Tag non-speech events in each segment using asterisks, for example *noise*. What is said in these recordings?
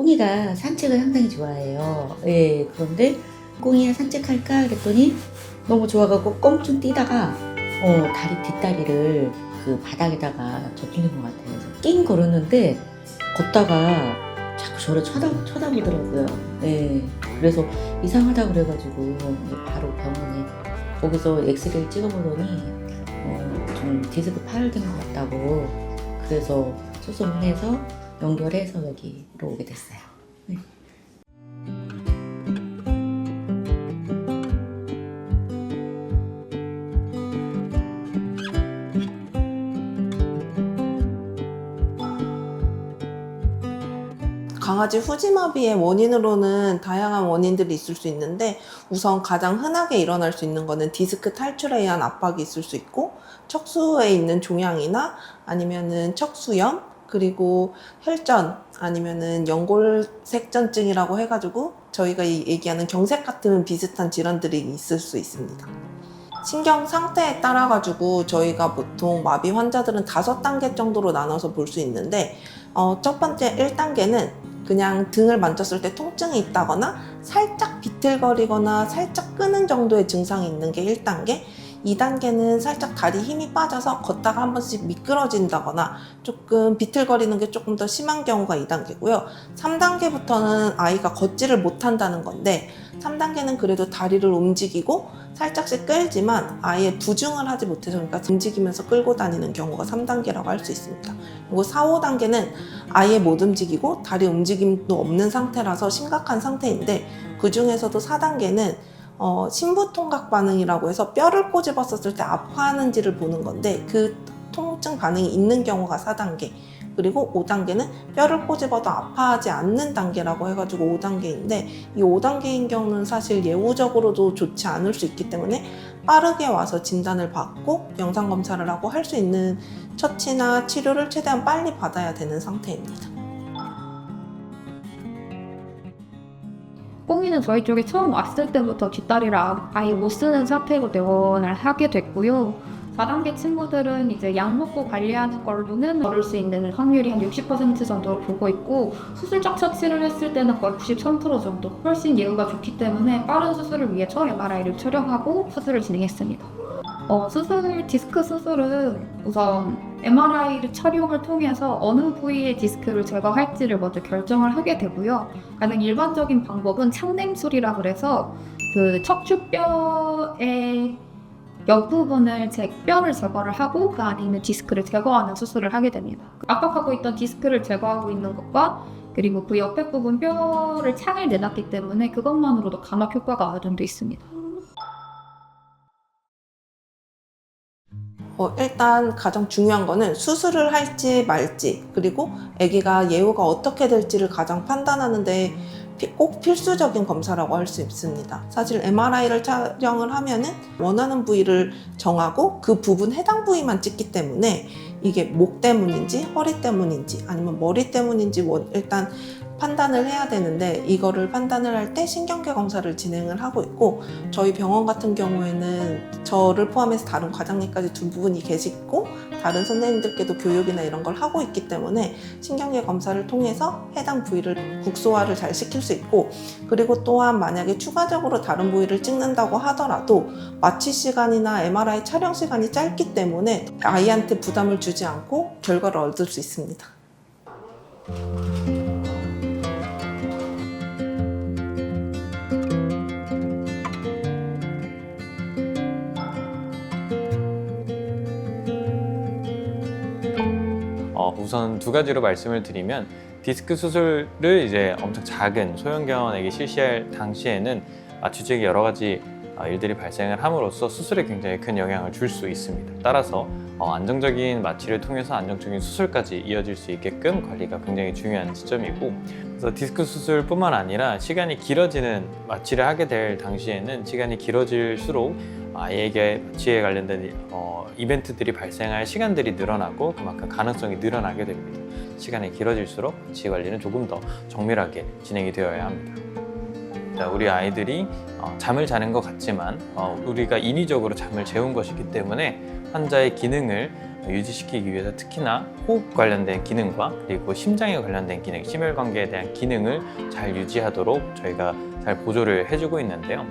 꽁이가 산책을 상당히 좋아해요. 예, 그런데 꽁이야 산책할까 그랬더니 너무 좋아가고 껑충 뛰다가 어, 다리 뒷다리를 그 바닥에다가 접히는 것 같아요. 그래서 낑 걸었는데 걷다가 자꾸 저를 쳐다, 쳐다보더라고요. 예, 그래서 이상하다 그래가지고 바로 병원에 거기서 엑스레이를 찍어보더니 어, 좀 디스크 파열된 것 같다고 그래서 수술을 해서 연결해서 여기로 오게 됐어요. 네. 강아지 후지마비의 원인으로는 다양한 원인들이 있을 수 있는데 우선 가장 흔하게 일어날 수 있는 거는 디스크 탈출에 의한 압박이 있을 수 있고 척수에 있는 종양이나 아니면은 척수염 그리고 혈전 아니면은 연골색전증이라고 해가지고 저희가 이- 얘기하는 경색 같은 비슷한 질환들이 있을 수 있습니다. 신경 상태에 따라 가지고 저희가 보통 마비 환자들은 다섯 단계 정도로 나눠서 볼 수 있는데 어, 첫 번째 1단계는 그냥 등을 만졌을 때 통증이 있다거나 살짝 비틀거리거나 살짝 끄는 정도의 증상이 있는 게 1단계 2단계는 살짝 다리 힘이 빠져서 걷다가 한 번씩 미끄러진다거나 조금 비틀거리는 게 조금 더 심한 경우가 2단계고요. 3단계부터는 아이가 걷지를 못한다는 건데 3단계는 그래도 다리를 움직이고 살짝씩 끌지만 아예 부중을 하지 못해서 그러니까 움직이면서 끌고 다니는 경우가 3단계라고 할 수 있습니다. 그리고 4, 5단계는 아예 못 움직이고 다리 움직임도 없는 상태라서 심각한 상태인데 그 중에서도 4단계는 어, 신부통각 반응이라고 해서 뼈를 꼬집었었을 때 아파하는지를 보는 건데 그 통증 반응이 있는 경우가 4단계 그리고 5단계는 뼈를 꼬집어도 아파하지 않는 단계라고 해가지고 5단계인데 이 5단계인 경우는 사실 예후적으로도 좋지 않을 수 있기 때문에 빠르게 와서 진단을 받고 영상 검사를 하고 할 수 있는 처치나 치료를 최대한 빨리 받아야 되는 상태입니다. 꽁이는 저희 쪽에 처음 왔을 때부터 뒷다리를 아- 아예 못 쓰는 상태로 내원을 하게 됐고요. 4단계 친구들은 이제 약 먹고 관리하는 걸로는 얻을 수 있는 확률이 한 60% 정도로 보고 있고 수술적 처치를 했을 때는 거의 93% 정도 훨씬 예후가 좋기 때문에 빠른 수술을 위해 처음 MRI를 촬영하고 수술을 진행했습니다. 어, 수술, 디스크 수술은 우선 MRI를 촬영을 통해서 어느 부위의 디스크를 제거할지를 먼저 결정을 하게 되고요. 가장 일반적인 방법은 창냉술이라 그래서 그 척추뼈의 옆부분을 제 뼈를 제거를 하고 그 안에 있는 디스크를 제거하는 수술을 하게 됩니다. 압박하고 있던 디스크를 제거하고 있는 것과 그리고 그 옆에 부분 뼈를 창을 내놨기 때문에 그것만으로도 감압 효과가 어느 정도 있습니다. 어, 일단 가장 중요한 거는 수술을 할지 말지 그리고 아기가 예후가 어떻게 될지를 가장 판단하는데 피- 꼭 필수적인 검사라고 할 수 있습니다. 사실 MRI를 촬영을 하면은 원하는 부위를 정하고 그 부분 해당 부위만 찍기 때문에 이게 목 때문인지 허리 때문인지 아니면 머리 때문인지 원- 일단 판단을 해야 되는데 이거를 판단을 할 때 신경계 검사를 진행을 하고 있고 저희 병원 같은 경우에는 저를 포함해서 다른 과장님까지 두 분이 계시고 다른 선생님들께도 교육이나 이런 걸 하고 있기 때문에 신경계 검사를 통해서 해당 부위를 국소화를 잘 시킬 수 있고 그리고 또한 만약에 추가적으로 다른 부위를 찍는다고 하더라도 마취 시간이나 MRI 촬영 시간이 짧기 때문에 아이한테 부담을 주지 않고 결과를 얻을 수 있습니다. 어, 우선 두 가지로 말씀을 드리면 디스크 수술을 이제 엄청 작은 소형견에게 실시할 당시에는 마취제기 여러 가지 어, 일들이 발생을 함으로써 수술에 굉장히 큰 영향을 줄 수 있습니다. 따라서 어, 안정적인 마취를 통해서 안정적인 수술까지 이어질 수 있게끔 관리가 굉장히 중요한 지점이고 그래서 디스크 수술뿐만 아니라 시간이 길어지는 마취를 하게 될 당시에는 시간이 길어질수록 아이에게 마취에 관련된 어, 이벤트들이 발생할 시간들이 늘어나고 그만큼 가능성이 늘어나게 됩니다. 시간이 길어질수록 마취 관리는 조금 더 정밀하게 진행이 되어야 합니다. 자, 우리 아이들이 어, 잠을 자는 것 같지만 어, 우리가 인위적으로 잠을 재운 것이기 때문에 환자의 기능을 유지시키기 위해서 특히나 호흡 관련된 기능과 그리고 심장에 관련된 기능, 심혈관계에 대한 기능을 잘 유지하도록 저희가 잘 보조를 해주고 있는데요.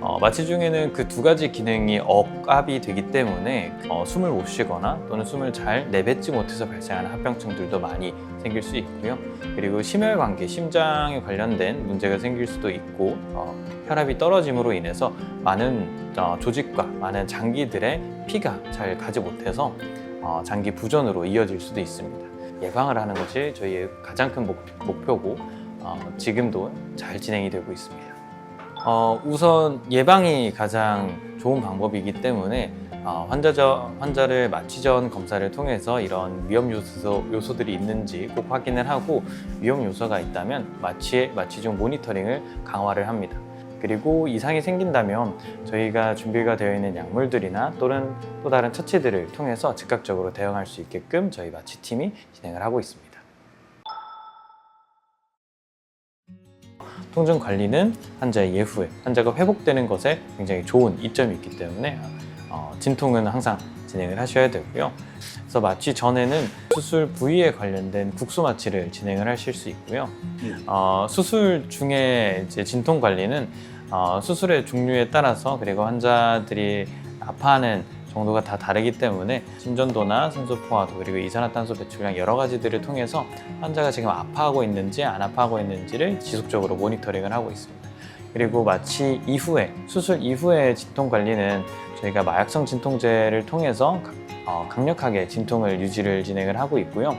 어, 마취 중에는 그 두 가지 기능이 억압이 되기 때문에 어, 숨을 못 쉬거나 또는 숨을 잘 내뱉지 못해서 발생하는 합병증들도 많이 생길 수 있고요. 그리고 심혈관계, 심장에 관련된 문제가 생길 수도 있고 어, 혈압이 떨어짐으로 인해서 많은 어, 조직과 많은 장기들의 피가 잘 가지 못해서 어, 장기 부전으로 이어질 수도 있습니다. 예방을 하는 것이 저희의 가장 큰 목, 목표고 어, 지금도 잘 진행이 되고 있습니다. 어, 우선 예방이 가장 좋은 방법이기 때문에 어, 환자 전, 환자를 마취 전 검사를 통해서 이런 위험 요소, 요소들이 있는지 꼭 확인을 하고 위험 요소가 있다면 마취, 마취 중 모니터링을 강화를 합니다. 그리고 이상이 생긴다면 저희가 준비가 되어 있는 약물들이나 또는 또 다른 처치들을 통해서 즉각적으로 대응할 수 있게끔 저희 마취팀이 진행을 하고 있습니다. 통증 관리는 환자의 예후에 환자가 회복되는 것에 굉장히 좋은 이점이 있기 때문에 어, 진통은 항상 진행을 하셔야 되고요. 그래서 마취 전에는 수술 부위에 관련된 국소 마취를 진행을 하실 수 있고요. 어, 수술 중에 이제 진통 관리는 어, 수술의 종류에 따라서 그리고 환자들이 아파하는 정도가 다 다르기 때문에 심전도나 산소 포화도 그리고 이산화탄소 배출량 여러 가지들을 통해서 환자가 지금 아파하고 있는지 안 아파하고 있는지를 지속적으로 모니터링을 하고 있습니다. 그리고 마취 이후에 수술 이후의 진통 관리는 저희가 마약성 진통제를 통해서 각- 어, 강력하게 진통을 유지를 진행을 하고 있고요.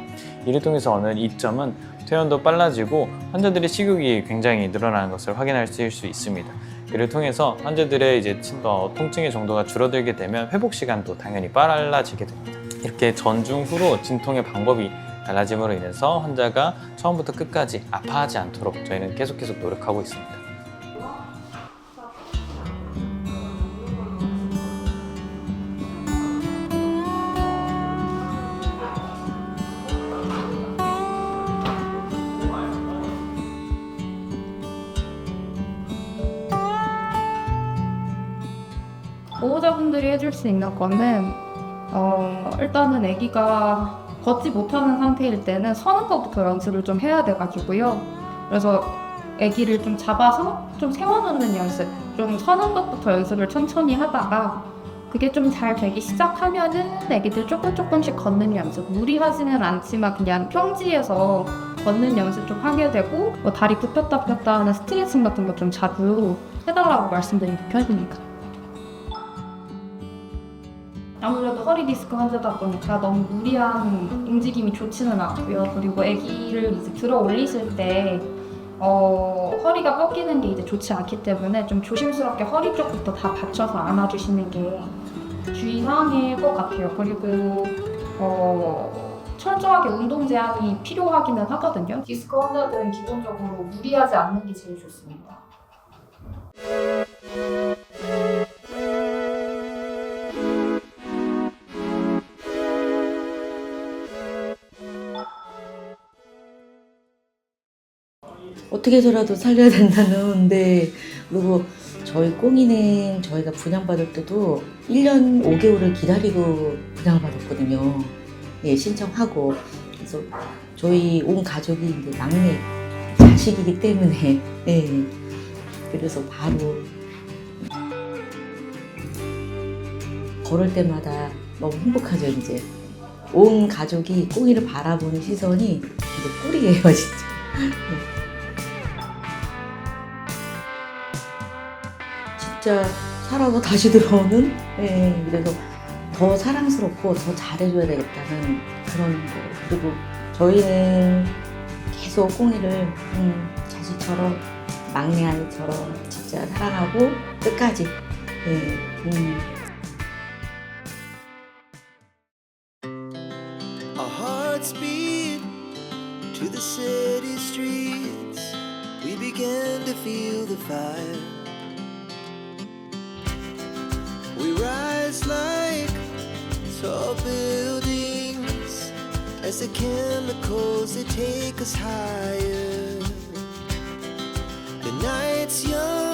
이를 통해서 얻는 이점은 퇴원도 빨라지고 환자들의 식욕이 굉장히 늘어나는 것을 확인하실 수 있습니다. 이를 통해서 환자들의 이제 진- 어, 통증의 정도가 줄어들게 되면 회복 시간도 당연히 빨라지게 됩니다. 이렇게 전중 후로 진통의 방법이 달라짐으로 인해서 환자가 처음부터 끝까지 아파하지 않도록 저희는 계속 계속 노력하고 있습니다. 보호자분들이 해줄 수 있는 거는 어, 일단은 아기가 걷지 못하는 상태일 때는 서는 것부터 연습을 좀 해야 돼가지고요. 그래서 아기를 좀 잡아서 좀 세워놓는 연습, 좀 서는 것부터 연습을 천천히 하다가 그게 좀 잘 되기 시작하면은 아기들 조금 조금씩 걷는 연습, 무리하지는 않지만 그냥 평지에서 걷는 연습 좀 하게 되고 뭐 다리 굽혔다 폈다 하는 스트레칭 같은 거 좀 자주 해달라고 말씀드리는 편입니다. 아무래도 허리 디스크 환자다 보니까 너무 무리한 움직임이 좋지는 않고요. 그리고 아기를 이제 들어 올리실 때 어, 허리가 꺾이는 게 이제 좋지 않기 때문에 좀 조심스럽게 허리 쪽부터 다 받쳐서 안아주시는 게 주의사항일 것 같아요. 그리고 어, 철저하게 운동 제한이 필요하기는 하거든요. 디스크 환자들은 기본적으로 무리하지 않는 게 제일 좋습니다. 어떻게 해서라도 살려야 된다는 데 그리고 저희 꽁이는 저희가 분양받을 때도 1년 5개월을 기다리고 분양을 받았거든요. 예, 신청하고. 그래서 저희 온 가족이 이제 막내 자식이기 때문에, *laughs* 예. 그래서 바로 걸을 때마다 너무 행복하죠, 이제. 온 가족이 꽁이를 바라보는 시선이 이제 꿀이에요, *laughs* 진짜. 진짜 살아서 다시 들어오는? 예, 그래서 더 사랑스럽고 더 잘해줘야 되겠다는 그런 거. 그리고 저희는 계속 꽁이를 음, 자식처럼 막내 아이처럼 진짜 사랑하고 끝까지. 예, 음, Our hearts. Tall buildings as the chemicals they take us higher. The night's young.